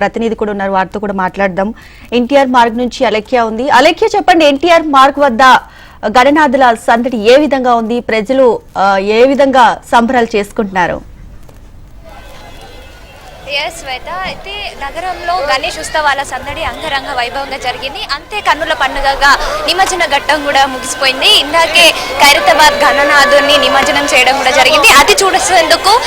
ప్రతినిధి కూడా ఉన్నారు వారితో కూడా మాట్లాడదాం. ఎన్టీఆర్ మార్గ్ నుంచి అలెఖ్య ఉంది. అలెఖ్య చెప్పండి ఎన్టీఆర్ మార్గ్ వద్ద గణనాథుల సందడి ఏ విధంగా ఉంది? ప్రజలు ఏ విధంగా సంబరాలు చేసుకుంటున్నారు? ఎస్ శ్వేత. అయితే నగరంలో గణేష్ ఉత్సవాల సందడి అంగరంగ వైభవంగా జరిగింది. అంతే కన్నుల పండుగగా నిమజ్జన ఘట్టం కూడా ముగిసిపోయింది. ఇందాకే ఖైరతాబాద్ గణనాథుని నిమజ్జనం చేయడం కూడా జరిగింది. అది చూసేందుకు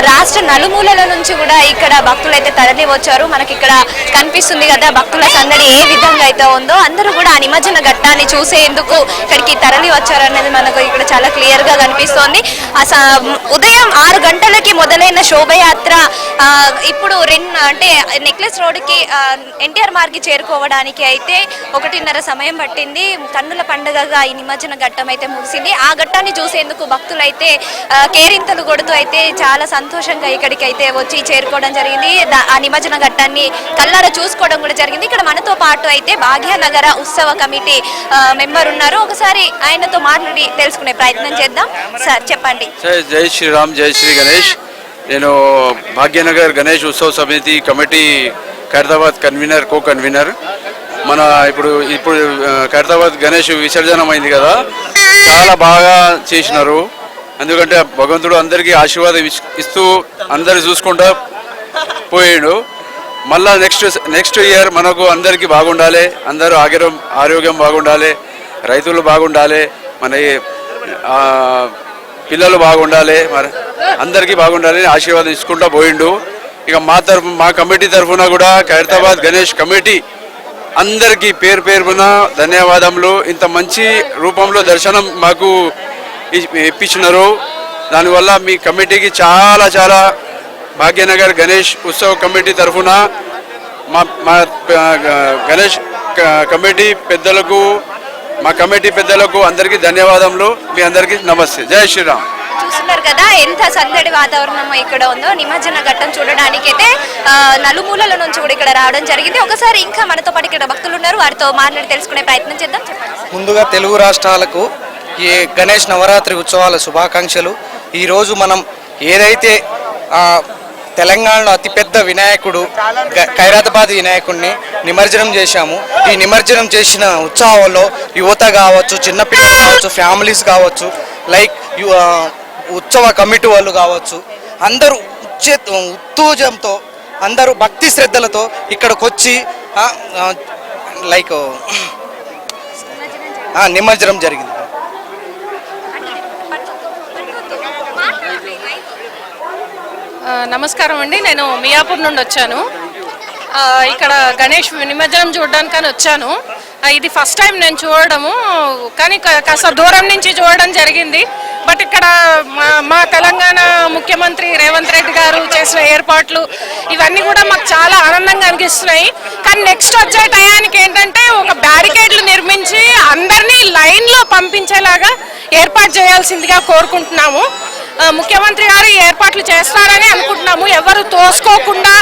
రాష్ట్ర నలుమూలల నుంచి కూడా ఇక్కడ భక్తులు అయితే తరలి వచ్చారు. మనకి ఇక్కడ కనిపిస్తుంది కదా భక్తుల సందడి ఏ విధంగా అయితే ఉందో. అందరూ కూడా ఆ నిమజ్జన ఘట్టాన్ని చూసేందుకు ఇక్కడికి తరలి వచ్చారు అనేది మనకు ఇక్కడ చాలా క్లియర్గా కనిపిస్తోంది. ఆ స- ఉదయం ఆరు గంటలకి మొదలైన శోభయాత్ర ఇప్పుడు రెండు అంటే నెక్లెస్ రోడ్డుకి ఎన్టీఆర్ మార్గి చేరుకోవడానికి అయితే ఒకటిన్నర సమయం పట్టింది. కన్నుల పండుగగా ఈ నిమజ్జన ఘట్టం అయితే ముగిసింది. ఆ ఘట్టాన్ని చూసేందుకు భక్తులు అయితే కేరింతలు కొడుతూ అయితే చాలా సంతోషంగా ఇక్కడికి అయితే వచ్చి చేరుకోవడం జరిగింది. ఆ నిమజ్జన ఘట్టాన్ని కళ్ళారా చూసుకోవడం కూడా జరిగింది. ఇక్కడ మనతో పాటు అయితే భాగ్యనగర ఉత్సవ కమిటీ మెంబర్ ఉన్నారు. ఒకసారి ఆయనతో మాట్లాడి తెలుసుకునే ప్రయత్నం చేద్దాం. సార్ చెప్పండి. జై శ్రీరామ్ జై శ్రీ గణేష్. నేను భాగ్యనగర్ గణేష్ ఉత్సవ సమితి committee Khairatabad convener co convener మన ఇప్పుడు ఇప్పుడు ఆ, ఖైరతాబాద్ గణేష్ విసర్జనమైంది కదా. చాలా బాగా చేసినారు. ఎందుకంటే భగవంతుడు అందరికీ ఆశీర్వాదం ఇస్తూ అందరు చూసుకుంటా పోయాడు. మళ్ళా నెక్స్ట్ నెక్స్ట్ ఇయర్ మనకు అందరికీ బాగుండాలి. అందరూ ఆరోగ్యం ఆరోగ్యం బాగుండాలి. రైతులు బాగుండాలి. మన పిల్లలు బాగుండాలి మరి అందరికీ బాగుండాలి ఆశీర్వాదం ఇచ్చుకుంటూ పోయిండు. ఇక మా తరఫు మా కమిటీ తరఫున కూడా ఖైరతాబాద్ గణేష్ కమిటీ అందరికీ పేరు పేరున ధన్యవాదములు. ఇంత మంచి రూపంలో దర్శనం మాకు ఇ- ఇప్పించినారు. దానివల్ల మీ కమిటీకి చాలా చాలా భాగ్యనగర్ గణేష్ ఉత్సవ కమిటీ తరఫున మా మా గణేష్ కమిటీ పెద్దలకు మా కమిటీ పెద్దలకు అందరికీ ధన్యవాదములు. మీ అందరికీ నమస్తే. జై శ్రీరామ్. చూస్తున్నారు కదా ఎంత సందడి వాతావరణం ఇక్కడ ఉందో నిమజ్జన ఘట్టం చూడడానికి అయితే నలుమూలల నుంచి కూడా ఇక్కడ రావడం జరిగింది. ఒకసారి ఇంకా మనతో పాటు ఇక్కడ భక్తులు ఉన్నారు. వారితో మాట్లాడి తెలుసుకునే ప్రయత్నం చేద్దాం. ముందుగా తెలుగు రాష్ట్రాలకు ఈ గణేష్ నవరాత్రి ఉత్సవాల శుభాకాంక్షలు. ఈరోజు మనం ఏదైతే ఆ, తెలంగాణలో అతిపెద్ద వినాయకుడు ఖైరాబాద్ వినాయకుడిని నిమజ్జనం చేశాము. ఈ నిమజ్జనం చేసిన ఉత్సవాల్లో యువత కావచ్చు చిన్నపిల్లలు కావచ్చు ఫ్యామిలీస్ కావచ్చు లైక్ ఉత్సవ కమిటీ వాళ్ళు కావచ్చు అందరూ ఉచ్చే ఉత్తేజంతో అందరూ భక్తి శ్రద్ధలతో ఇక్కడికి వచ్చి లైక్ నిమజ్జనం జరిగింది ఆ, నమస్కారం అండి. నేను మియాపూర్ నుండి వచ్చాను. ఇక్కడ గణేష్ నిమజ్జనం చూడడానికని వచ్చాను. ఇది ఫస్ట్ టైం నేను చూడడము. కానీ కా- కాస్త దూరం నుంచి చూడడం జరిగింది. బట్ ఇక్కడ మా మా తెలంగాణ ముఖ్యమంత్రి రేవంత్ రెడ్డి గారు చేసిన ఏర్పాట్లు ఇవన్నీ కూడా మాకు చాలా ఆనందంగా అనిపిస్తున్నాయి. కానీ నెక్స్ట్ వచ్చే టయానికి ఏంటంటే ఒక బ్యారికేడ్లు నిర్మించి అందరినీ లైన్లో పంపించేలాగా ఏర్పాటు చేయాల్సిందిగా కోరుకుంటున్నాము. ముఖ్యమంత్రి గారు ఏర్పాట్లు చేస్తారని అనుకుంటున్నాము. ఎవరు తోసుకోకుండా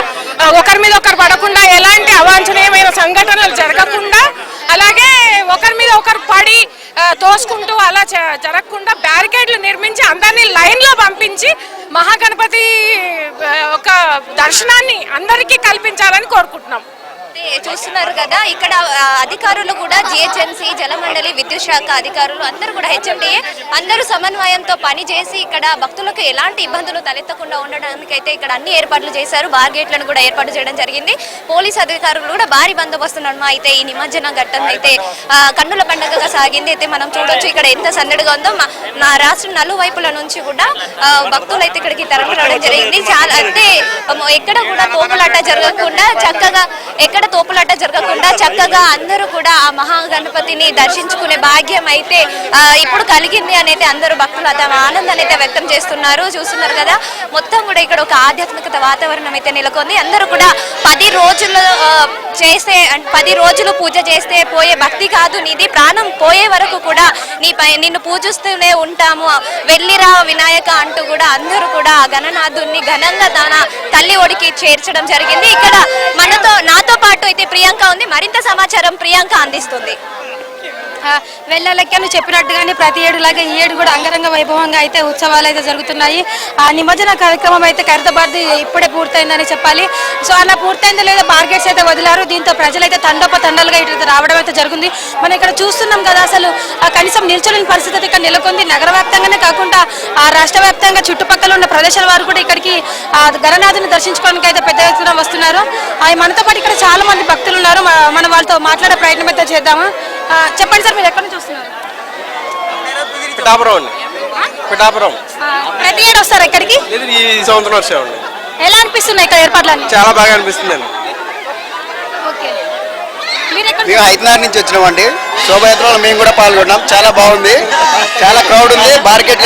ఒకరి మీద ఒకరు పడకుండా ఎలాంటి అవాంఛనీయమైన సంఘటనలు జరగకుండా అలాగే ఒకరి మీద ఒకరు పడి తోసుకుంటూ అలా జ- జరగకుండా బ్యారికేడ్లు నిర్మించి అందరినీ లైన్లో పంపించి మహాగణపతి ఒక దర్శనాన్ని అందరికీ కల్పించాలని కోరుకుంటున్నాం చూస్తున్నారు కదా ఇక్కడ అధికారులు కూడా జిహెచ్ఎంసీ జలమండలి విద్యుత్ శాఖ అధికారులు అందరూ కూడా హెచ్ఎండిఏ అందరూ సమన్వయంతో పనిచేసి ఇక్కడ భక్తులకు ఎలాంటి ఇబ్బందులు తలెత్తకుండా ఉండడానికి అయితే ఇక్కడ అన్ని ఏర్పాట్లు చేశారు. బార్ గేట్లను కూడా ఏర్పాటు చేయడం జరిగింది. పోలీస్ అధికారులు కూడా భారీ బందోబస్తు నడుమ అయితే ఈ నిమజ్జన ఘట్టం అయితే కన్నుల పండుగగా సాగింది. అయితే మనం చూడొచ్చు ఇక్కడ ఎంత సందడిగా ఉందో. మా- రాష్ట్రం రాష్ట్ర నలువైపుల నుంచి కూడా భక్తులు అయితే ఇక్కడికి తరలి రావడం జరిగింది. చాలా అంటే ఎక్కడ కూడా తోపులాట జరగకుండా చక్కగా ఎక్కడ తోపులాట జరగకుండా చక్కగా అందరూ కూడా ఆ మహాగణపతిని దర్శించుకునే భాగ్యం అయితే ఇప్పుడు కలిగింది అనేది అందరూ భక్తులు తమ ఆనందాన్ని అయితే వ్యక్తం చేస్తున్నారు. చూస్తున్నారు కదా మొత్తం కూడా ఇక్కడ ఒక ఆధ్యాత్మికత వాతావరణం అయితే నెలకొంది. అందరూ కూడా పది రోజులు చేసే పది రోజులు పూజ చేస్తే పోయే భక్తి కాదు నీది ప్రాణం పోయే వరకు కూడా నీ పై నిన్ను పూజిస్తూనే ఉంటాము. వెళ్ళిరా వినాయక అంటూ కూడా అందరూ కూడా ఆ గణనాథుణ్ణి ఘనంగా తన తల్లి ఒడికి చేర్చడం జరిగింది. ఇక్కడ మనతో నాతో పాటు అయితే ప్రియాంక ఉంది. మరింత సమాచారం ప్రియాంక అందిస్తుంది. వెళ్ళాలకే నువ్వు చెప్పినట్టుగానే ప్రతి ఏడులాగా ఈ ఏడు కూడా అంగరంగ వైభవంగా అయితే ఉత్సవాలు అయితే జరుగుతున్నాయి. ఆ నిమజ్జన కార్యక్రమం అయితే ఖైరతాబాద్ ఇప్పుడే పూర్తయిందని చెప్పాలి. సో అలా పూర్తయిందో లేదో బార్గెట్స్ అయితే వదిలారు. దీంతో ప్రజలైతే తండోప తండలుగా ఇటు రావడం అయితే జరుగుతుంది మనం ఇక్కడ చూస్తున్నాం కదా అసలు ఆ కనీసం నిల్చొని పరిస్థితి ఇక్కడ నెలకొంది. నగర వ్యాప్తంగానే కాకుండా ఆ రాష్ట్ర వ్యాప్తంగా చుట్టుపక్కల ఉన్న ప్రదేశాల వారు కూడా ఇక్కడికి ఆ గణనాథుని దర్శించుకోవడానికి అయితే పెద్ద ఎత్తున వస్తున్నారు. ఆ మనతో పాటు ఇక్కడ చాలా మంది భక్తులు ఉన్నారు. మనం వాళ్ళతో మాట్లాడే ప్రయత్నం అయితే చేద్దాము? చెప్పండి సార్ మీరు ఎక్కడి నుంచి వస్తున్నారు? పిఠాపురం అండి. పిఠాపురం. ప్రతి ఏడు వస్తారు ఇక్కడికి ఇది ఈ సంవత్సరం వచ్చామండి ఎలా అనిపిస్తున్నాయి ఇక్కడ ఏర్పాట్లన్నీ? చాలా బాగా అనిపిస్తుందండి. మేము హైదరాబాద్ నుంచి వచ్చినామండి. శోభయాత్రలో మేము కూడా పాల్గొన్నాం. చాలా బాగుంది. చాలా క్రౌడ్ ఉంది. మార్కెట్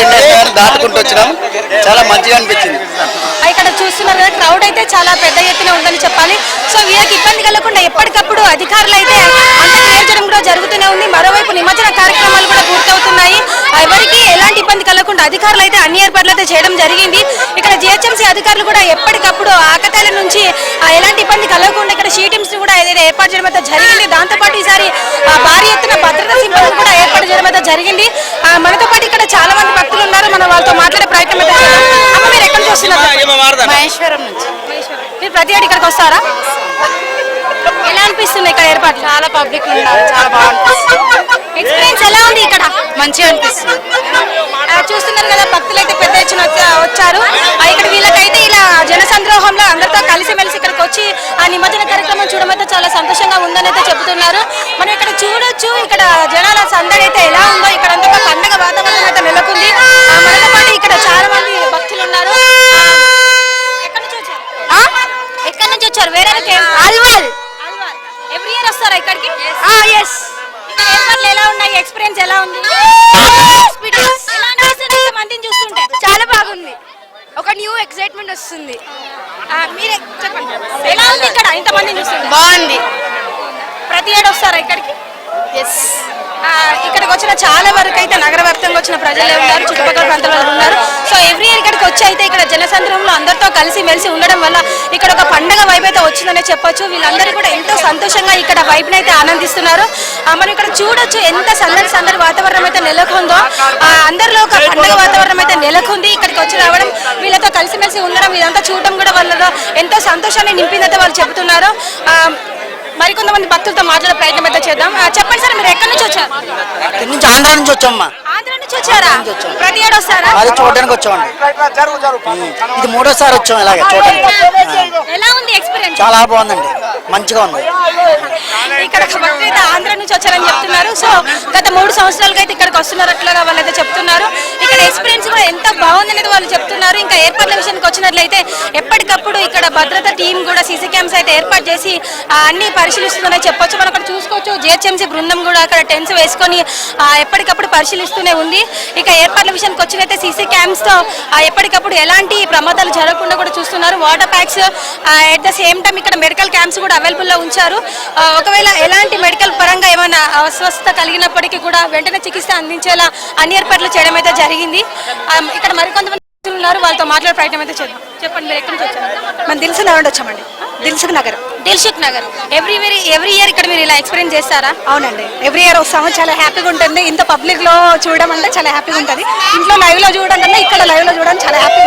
దాటుకుంటూ వచ్చినాం. చాలా మంచిగా అనిపించింది. ఇక్కడ చూస్తున్నారు కదా క్రౌడ్ అయితే చాలా పెద్ద ఎత్తున ఉందని చెప్పాలి. సో వీళ్ళకి ఇబ్బంది కలగకుండా ఎప్పటికప్పుడు అధికారులు అయితే అంత నియోజనం కూడా జరుగుతూనే ఉంది. మరోవైపు నిమజ్జన కార్యక్రమాలు కూడా పూర్తవుతున్నాయి. ఎవరికి ఎలాంటి ఇబ్బంది కలగకుండా అధికారులు అయితే అన్ని ఏర్పాట్లు అయితే చేయడం జరిగింది. అధికారులు కూడా ఎప్పటికప్పుడు ఆకతాయిల నుంచి ఎలాంటి ఇబ్బంది కలగకుండా ఇక్కడ షీటింగ్స్ కూడా ఏదైతే ఏర్పాటు చేయడం అయితే జరిగింది. దాంతోపాటు ఈసారి భారీ ఎత్తున భద్రతా సిబ్బంది కూడా ఏర్పాటు చేయడం అయితే జరిగింది. మనతో పాటు ఇక్కడ చాలా మంది భక్తులు ఉన్నారు. మనం వాళ్ళతో మాట్లాడే ప్రయత్నం. అమ్మ మీరు ఎక్కడ చూస్తున్నారు మహేశ్వరం నుంచి. మీరు ప్రతి ఏడు ఇక్కడికి వస్తారా? ఎలా అనిపిస్తుంది ఇక్కడ ఏర్పాట్లు చాలా పబ్లిక్ ఉన్నారు. చాలా బాగుంటుంది. ఎక్స్పీరియన్స్ ఎలా ఉంది ఇక్కడ? మంచిగా అనిపిస్తుంది. జన సంద్రోహంలో అందరితో కలిసిమెలిసి ఇక్కడికి వచ్చి ఆ నిమజ్జన కార్యక్రమం చూడమైతే చాలా సంతోషంగా ఉందని అయితే చెబుతున్నారు. మనం ఇక్కడ చూడొచ్చు ఇక్కడ జనాల సందడి అయితే ఎలా ఉందో ఇక్కడ అంతా ఒక పండగ వాతావరణం అయితే నెలకొంది. మనతో పాటు ఇక్కడ చాలా మంది భక్తులు ఉన్నారు. ఎక్కడి నుంచి వచ్చారు? వేరే అల్వాల్ ఎవ్రీ ఇయర్ వస్తారా ఇక్కడికి? ఎస్ ఎలా ఉన్నాయి? ఎక్స్పీరియన్స్ ఎలా ఉంది? వచ్చిన చాలా వరకు అయితే నగర వ్యాప్తంగా వచ్చిన ప్రజలే ఉన్నారు చుట్టుపక్కల ప్రాంతాల వాళ్ళు ఉన్నారు. సో ఎవ్రీ ఇయర్ ఇక్కడికి వచ్చి అయితే ఇక్కడ జనసంద్రంలో అందరితో కలిసి మెలిసి ఉండడం వల్ల ఇక్కడ ఒక పండగ వైపు అయితే వచ్చిందనే చెప్పొచ్చు. వీళ్ళందరూ కూడా ఎంతో సంతోషంగా ఇక్కడ వైపుని అయితే ఆనందిస్తున్నారు. మనం ఇక్కడ చూడొచ్చు ఎంత సందడి సందడి వాతావరణం అయితే నెలకొందో. ఆ, అందరిలో ఒక పండగ వాతావరణం అయితే నెలకొంది. ఇక్కడికి వచ్చి రావడం వీళ్ళతో కలిసిమెలిసి ఉండడం ఇదంతా చూడడం కూడా వాళ్ళలో ఎంతో సంతోషాన్ని నింపిందైతే వాళ్ళు చెబుతున్నారు. ఆ, మరికొంతమంది భక్తులతో మాట్లాడే ప్రయత్నం అయితే చేద్దాం. చెప్పండి సార్ మీరు ఎక్కడి నుంచి వచ్చారు? ఇక్కడి నుంచి? ఆంధ్ర నుంచి వచ్చామ్మా. ఆంధ్ర నుంచి వచ్చారా? ప్రతి ఏడు వస్తారా? అది చూడడానికి వచ్చామండి. ఇది మూడోసారి వచ్చాం ఇలాగే చూడడానికి. ఎలా ఉంది ఎక్స్పీరియన్స్? చాలా బాగుందండి. మంచిగా ఉంది. ఇక్కడ భక్తులు అయితే ఆంధ్ర నుంచి వచ్చారని చెప్తున్నారు. సో గత మూడు సంవత్సరాలుగా అయితే ఇక్కడికి వస్తున్నట్లుగా వాళ్ళు అయితే చెప్తున్నారు. ఇక్కడ ఎక్స్పీరియన్స్ కూడా ఎంత బాగుందనేది వాళ్ళు చెప్తున్నారు. ఇంకా ఏర్పాట్ల విషయానికి వచ్చినట్లయితే ఎప్పటికప్పుడు ఇక్కడ భద్రత టీం కూడా సీసీ క్యామ్స్ అయితే ఏర్పాటు చేసి అన్ని పరిశీలిస్తుందని చెప్పొచ్చు. మనం అక్కడ చూసుకోవచ్చు. జిహెచ్ఎంసీ బృందం కూడా అక్కడ టెన్స్ వేసుకొని ఎప్పటికప్పుడు పరిశీలిస్తూనే ఉంది. ఇక ఏర్పాట్ల విషయానికి వచ్చినైతే సీసీ క్యామ్స్తో ఆ, ఎప్పటికప్పుడు ఎలాంటి ప్రమాదాలు జరగకుండా కూడా చూస్తున్నారు. Water packs at the same time ఇక్కడ మెడికల్ క్యాంప్స్ కూడా అవైలబుల్లో ఉంచారు ఒకవేళ ఎలాంటి మెడికల్ పరంగా ఏమైనా అస్వస్థత కలిగినప్పటికీ కూడా వెంటనే చికిత్స అందించేలా అన్ని ఏర్పాట్లు చేయడం అయితే జరిగింది. ఇక్కడ మరికొంతమంది ఉన్నారు. వాళ్ళతో మాట్లాడే ప్రయత్నం అయితే చేద్దాం. చెప్పండి మీరు ఎక్కడి నుంచి వచ్చారు? మనం దిల్సుఖ్ నగర్ వచ్చామండి. Dilsukhnagar. Dilsukhnagar. Every every year ఇక్కడ మీరు ఇలా ఎక్స్పీరియన్స్ చేస్తారా? అవునండి. ఎవ్రీ ఇయర్ వస్తాము చాలా హ్యాపీగా ఉంటుంది. ఇంత పబ్లిక్లో చూడడం అంటే చాలా హ్యాపీగా ఉంటుంది. ఇంట్లో లైవ్లో చూడడం కన్నా ఇక్కడ లైవ్లో చూడడం చాలా హ్యాపీగా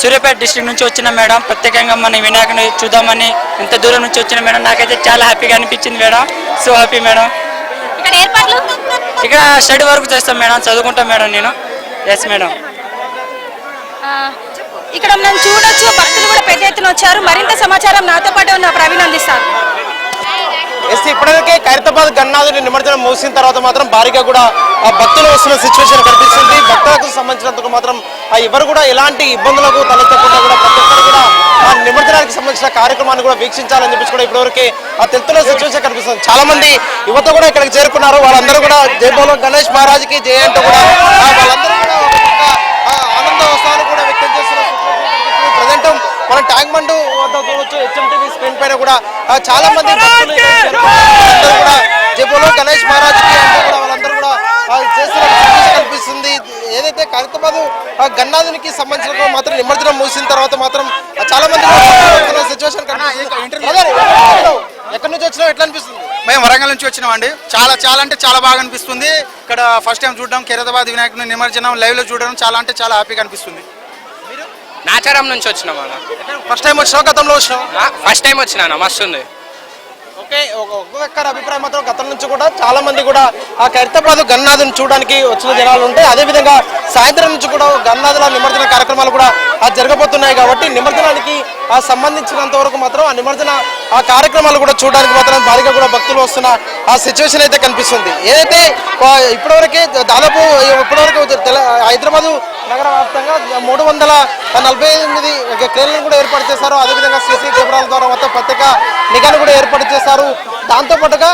సూర్యాపేట డిస్ట్రిక్ట్ నుంచి వచ్చిన మేడం. ప్రత్యేకంగా మన వినాయకుని చూద్దామని ఇంత దూరం నుంచి వచ్చిన మేడం. నాకైతే చాలా హ్యాపీగా అనిపించింది మేడం. So happy madam. ఇక్కడ స్టడీ వరకు చేస్తాం మేడం. చదువుకుంటాం మేడం నేను. Yes madam. ఇక్కడ మనం చూడొచ్చు భక్తులు కూడా పెద్ద ఎత్తున వచ్చారు. మరింత సమాచారం నాతో పాటు ఉన్న ప్రవీణ్ అందిస్తారు ఎస్ ఇప్పటికే ఖైరతాబాద్ గన్నాథుని నిమజ్జనం ముగిసిన తర్వాత మాత్రం భారీగా కూడా ఆ, భక్తులు వస్తున్న సిచ్యువేషన్ కనిపిస్తుంది. భక్తులకు సంబంధించినందుకు మాత్రం ఆ, ఎవరు కూడా ఎలాంటి ఇబ్బందులకు తలెత్తకుండా కూడా ప్రతి ఒక్కరు కూడా ఆ నిమజ్జనానికి సంబంధించిన కార్యక్రమాన్ని కూడా వీక్షించాలని చెప్పేసి కూడా ఇప్పటివరకు ఆ తెలుతున్న సిచ్యువేషన్ కనిపిస్తుంది. చాలా మంది యువత కూడా ఇక్కడికి చేరుకున్నారు. వాళ్ళందరూ కూడా జై గణేష్ మహారాజ్కి జయ అంటూ కూడా వాళ్ళందరూ కూడా ఆనందాలు కూడా వ్యక్తం పక్క, ఆ, ఆనంద ఉత్సాహాలు కూడా వ్యక్తం చేస్తున్న ప్రజెంట్ స్క్రీన్ పైన కూడా చాలా మంది కూడా జబ్బులో గణేష్ మహారాజ్ కూడా వాళ్ళందరూ కూడా చేస్తున్న కనిపిస్తుంది ఏదైతే ఖైరతాబాద్ ఆ, గన్నాథునికి సంబంధించిన మాత్రం నిమజ్జనం ముగిసిన తర్వాత మాత్రం చాలా మంది సిచ్యువేషన్ ఎక్కడి నుంచి వచ్చినా ఎట్లా అనిపిస్తుంది? మేము వరంగల్ నుంచి వచ్చినామండి చాలా చాలా అంటే చాలా బాగా అనిపిస్తుంది. ఇక్కడ ఫస్ట్ టైం చూడడం ఖైరతాబాద్ వినాయకుని నిమజ్జనం లైవ్లో చూడడం చాలా అంటే చాలా హ్యాపీగా అనిపిస్తుంది. నాచారం నుంచి వచ్చినాం అన్న ఫస్ట్ టైం వచ్చినావు? గతంలో వచ్చినావు? ఫస్ట్ టైం వచ్చినా మస్తు ఉంది ఓకే ఒక- ఒక్కొక్కరి అభిప్రాయం మాత్రం గతం నుంచి కూడా చాలా మంది కూడా ఆ ఖైరతాబాద్ గన్నాథుని చూడడానికి వచ్చిన జనాలు ఉంటాయి అదే విధంగా సాయంత్రం నుంచి కూడా గన్నాథుల నిమజ్జన కార్యక్రమాలు కూడా ఆ జరగబోతున్నాయి కాబట్టి నిమజ్జనానికి ఆ సంబంధించినంత వరకు మాత్రం ఆ నిమజ్జన ఆ కార్యక్రమాలు కూడా చూడడానికి మాత్రం భారీగా కూడా భక్తులు వస్తున్న ఆ సిచ్యువేషన్ అయితే కనిపిస్తుంది. ఏదైతే ఇప్పటివరకే దాదాపు ఇప్పటివరకు హైదరాబాద్ నగర వ్యాప్తంగా మూడు వందల నలభై ఎనిమిది క్రేన్లను కూడా ఏర్పాటు చేశారు. అదేవిధంగా సీసీ కెమెరాల ద్వారా మొత్తం ప్రత్యేక నిఘాను కూడా ఏర్పాటు చేశారు. దాంతో పాటుగా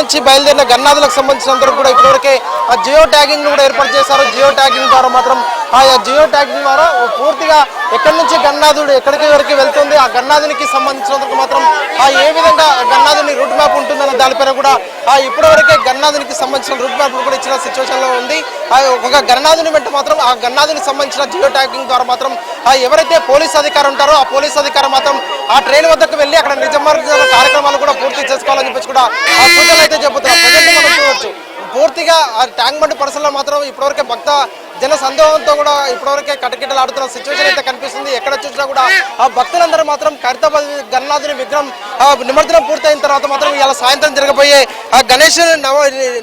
నుంచి బయలుదేరిన గన్నాదులకు సంబంధించినంత కూడా ఇప్పటివరకే ఆ జియో ట్యాగింగ్ కూడా ఏర్పాటు చేశారు. జియో ట్యాగింగ్ ద్వారా మాత్రం ఆ జియో ట్యాగ్ ద్వారా పూర్తిగా ఎక్కడి నుంచి గన్నాథుడు ఎక్కడికి వరకు వెళ్తుంది? ఆ గన్నాథునికి సంబంధించినందుకు మాత్రం ఆ ఏ విధంగా గన్నాథుని రూట్ మ్యాప్ ఉంటుందన్న దానిపైన కూడా ఆ ఇప్పటివరకే గన్నాథునికి సంబంధించిన రూట్ మ్యాప్ కూడా ఇచ్చిన సిచ్యువేషన్లో ఉంది. ఆ ఒక గన్నాథుని వెంట మాత్రం ఆ గన్నాథునికి సంబంధించిన జియో ట్యాగింగ్ ద్వారా మాత్రం ఆ ఎవరైతే పోలీస్ అధికారి ఉంటారో ఆ పోలీస్ అధికారి మాత్రం ఆ ట్రైన్ వద్దకు వెళ్ళి అక్కడ నిజమార్గ కార్యక్రమాలు కూడా పూర్తి చేసుకోవాలని చెప్పేసి కూడా ఆ సూచనలు అయితే చెబుతున్నారు. ప్రజెంట్ మనం చూడవచ్చు పూర్తిగా ఆ ట్యాంక్ బండ్ పర్సన్లో మాత్రం ఇప్పటివరకు భక్త జన సందోహంతో కూడా ఇప్పటివరకే కటకిటలాడుతున్న సిచ్యువేషన్ అయితే కనిపిస్తుంది. ఎక్కడ చూసినా కూడా ఆ భక్తులందరూ మాత్రం ఖైరతాబాద్ గణనాథుని విగ్రహం ఆ నిమజ్జనం పూర్తయిన తర్వాత మాత్రం ఇలా సాయంత్రం జరగబోయే ఆ గణేష్ నవ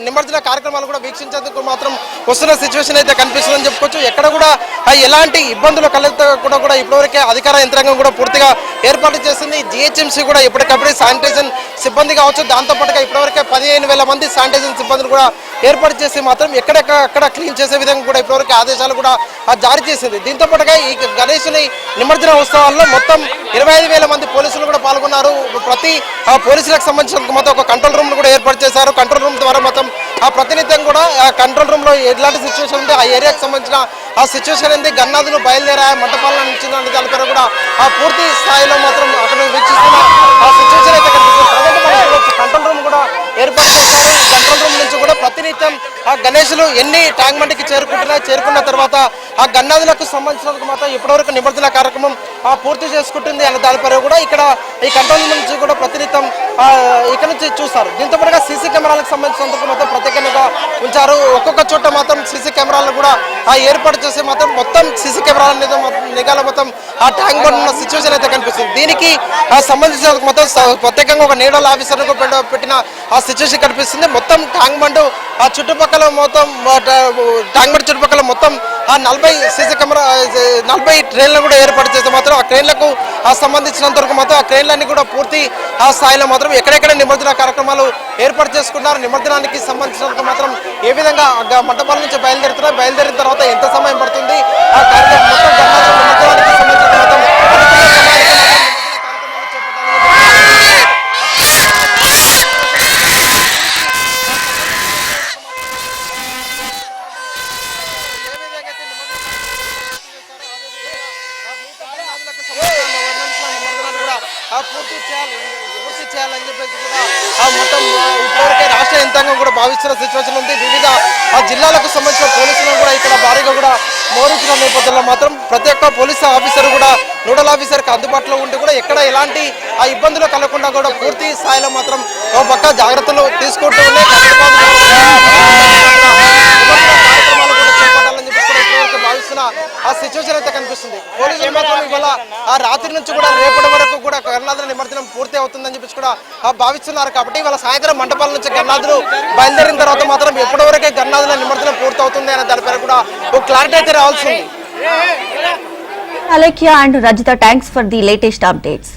నిమజ్జన కార్యక్రమాలు కూడా వీక్షించేందుకు మాత్రం వస్తున్న సిచ్యువేషన్ అయితే కనిపిస్తుందని చెప్పుకోవచ్చు. ఎక్కడ కూడా ఎలాంటి ఇబ్బందులు కలగకుండా కూడా ఇప్పటివరకే అధికార యంత్రాంగం కూడా పూర్తిగా ఏర్పాటు చేసింది. జిహెచ్ఎంసీ కూడా ఇప్పటికప్పుడు శానిటైజేషన్ సిబ్బంది కావచ్చు. దాంతో పాటుగా ఇప్పటివరకే పదిహేను వేల మంది శానిటైజేషన్ సిబ్బందిని కూడా ఏర్పాటు చేసి మాత్రం ఎక్కడెక్కడ అక్కడ క్లీన్ చేసే విధంగా కూడా ఇప్పటివరకు ఆదేశాలు కూడా జారీ చేసింది. దీంతో పాటుగా ఈ గణేశుని నిమజ్జన ఉత్సవాల్లో మొత్తం ఇరవై ఐదు వేల మంది పోలీసులు కూడా పాల్గొన్నారు. ప్రతి ఆ, పోలీసులకు సంబంధించిన మొత్తం ఒక కంట్రోల్ రూమ్ కూడా ఏర్పాటు చేశారు. కంట్రోల్ రూమ్ ద్వారా మొత్తం ఆ ప్రతినిత్యం కూడా ఆ కంట్రోల్ రూమ్లో ఎలాంటి సిచ్యువేషన్ ఉంది ఆ ఏరియాకి సంబంధించిన ఆ సిచ్యువేషన్ ఏంది గన్నాదులు బయలుదేరా మంటపాలను నుంచి దానిపైన కూడా ఆ పూర్తి స్థాయిలో మాత్రం అక్కడ వీక్షిస్తున్న ఆ సిచ్యువేషన్ అయితే కనిపిస్తుంది. కంట్రోల్ రూమ్ కూడా ఏర్పాటు చేశారు. కంట్రోల్ రూమ్ నుంచి కూడా ప్రతినిత్యం ఆ గణేశులు ఎన్ని ట్యాంక్ మండికి చేరుకుంటున్నాయి చేరుకున్న తర్వాత ఆ గన్నాదులకు సంబంధించినందుకు మాత్రం ఇప్పటివరకు నిబంధన కార్యక్రమం ఆ పూర్తి చేసుకుంటుంది అన్న దానిపై కూడా ఇక్కడ ఈ కంట్రోల్ రూమ్ నుంచి కూడా ప్రతినిత్యం ఇక్కడ నుంచి చూస్తారు. దీంతో పాటుగా సీసీ కెమెరాలకు సంబంధించినందుకు మాత్రం ప్రత్యేకంగా ఉంచారు. ఒక్కొక్క చోట మాత్రం సీసీ కెమెరాలను కూడా ఆ ఏర్పాటు చేసి మాత్రం మొత్తం సీసీ కెమెరాల మీద మొత్తం మొత్తం ఆ ట్యాంక్ బండ్ ఉన్న సిచ్యువేషన్ అయితే కనిపిస్తుంది. దీనికి ఆ సంబంధించిన మొత్తం ప్రత్యేకంగా ఒక నీడల ఆఫీసర్ పెట్టిన ఆ సిచ్యువేషన్ కనిపిస్తుంది. మొత్తం ట్యాంక్ బండ్ ఆ చుట్టుపక్కల మొత్తం ట్యాంక్ బండ్ చుట్టుపక్కల మొత్తం ఆ నలభై సీసీ కెమెరా నలభై ట్రైన్లను కూడా ఏర్పాటు చేస్తే మాత్రం ఆ ట్రైన్లకు ఆ సంబంధించినంత వరకు మాత్రం ఆ ట్రైన్లన్నీ కూడా పూర్తి ఆ స్థాయిలో మాత్రం ఎక్కడెక్కడ నిమజ్జన కార్యక్రమాలు ఏర్పాటు చేసుకున్నారు. నిమజ్జనానికి సంబంధించినంత మాత్రం ఏ విధంగా మంటపాల నుంచి బయలుదేరుతున్నారు. బయలుదేరిన తర్వాత ఎంత సమయం పడుతుంది? ఆ కార్యక్రమం మొత్తం గన్నాథుల నిమజ్జనానికి సంబంధించిన మొత్తం అనుకున్న సమయానికి మాత్రం ఆ పూర్తి చేయాలి పూర్తి చేయాలని చెప్పేసి కూడా ఆ మొత్తం ఆ ఇప్పటివరకే రాష్ట్ర యంత్రాంగం కూడా భావిస్తున్న సిచ్యువేషన్ ఉంది. వివిధ ఆ జిల్లాలకు సంబంధించిన పోలీసులను కూడా ఇక్కడ భారీగా కూడా మోరుతున్న నేపథ్యంలో మాత్రం ప్రతి ఒక్క పోలీసు ఆఫీసర్ కూడా నోడల్ ఆఫీసర్కి అందుబాటులో ఉండి కూడా ఎక్కడ ఎలాంటి ఆ ఇబ్బందులు కలగకుండా కూడా పూర్తి స్థాయిలో మాత్రం ఒక పక్క జాగ్రత్తలు తీసుకుంటూ ఉన్నాయి హైదరాబాద్ కార్యక్రమాలు కూడా చేపట్టాలని చెప్పి కూడా భావిస్తున్న ఆ సిచ్యువేషన్ అయితే కనిపిస్తుంది. పోలీసులు మాత్రం ఇవాళ ఆ రాత్రి నుంచి కూడా రేపటి వరకు కూడా కర్ణాదుల నిమజ్జనం పూర్తి అవుతుందని చెప్పి కూడా ఆ భావిస్తున్నారు. కాబట్టి ఇవాళ సాయంత్రం మండపాల నుంచి గన్నాదులు బయలుదేరిన తర్వాత మాత్రం ఎప్పటి వరకే గన్నాదుల నిమజ్జనం పూర్తి అవుతుంది అనే దానిపైన కూడా ఒక క్లారిటీ అయితే రావాల్సి ఉంది. Alekia and Rajita, thanks for the latest updates.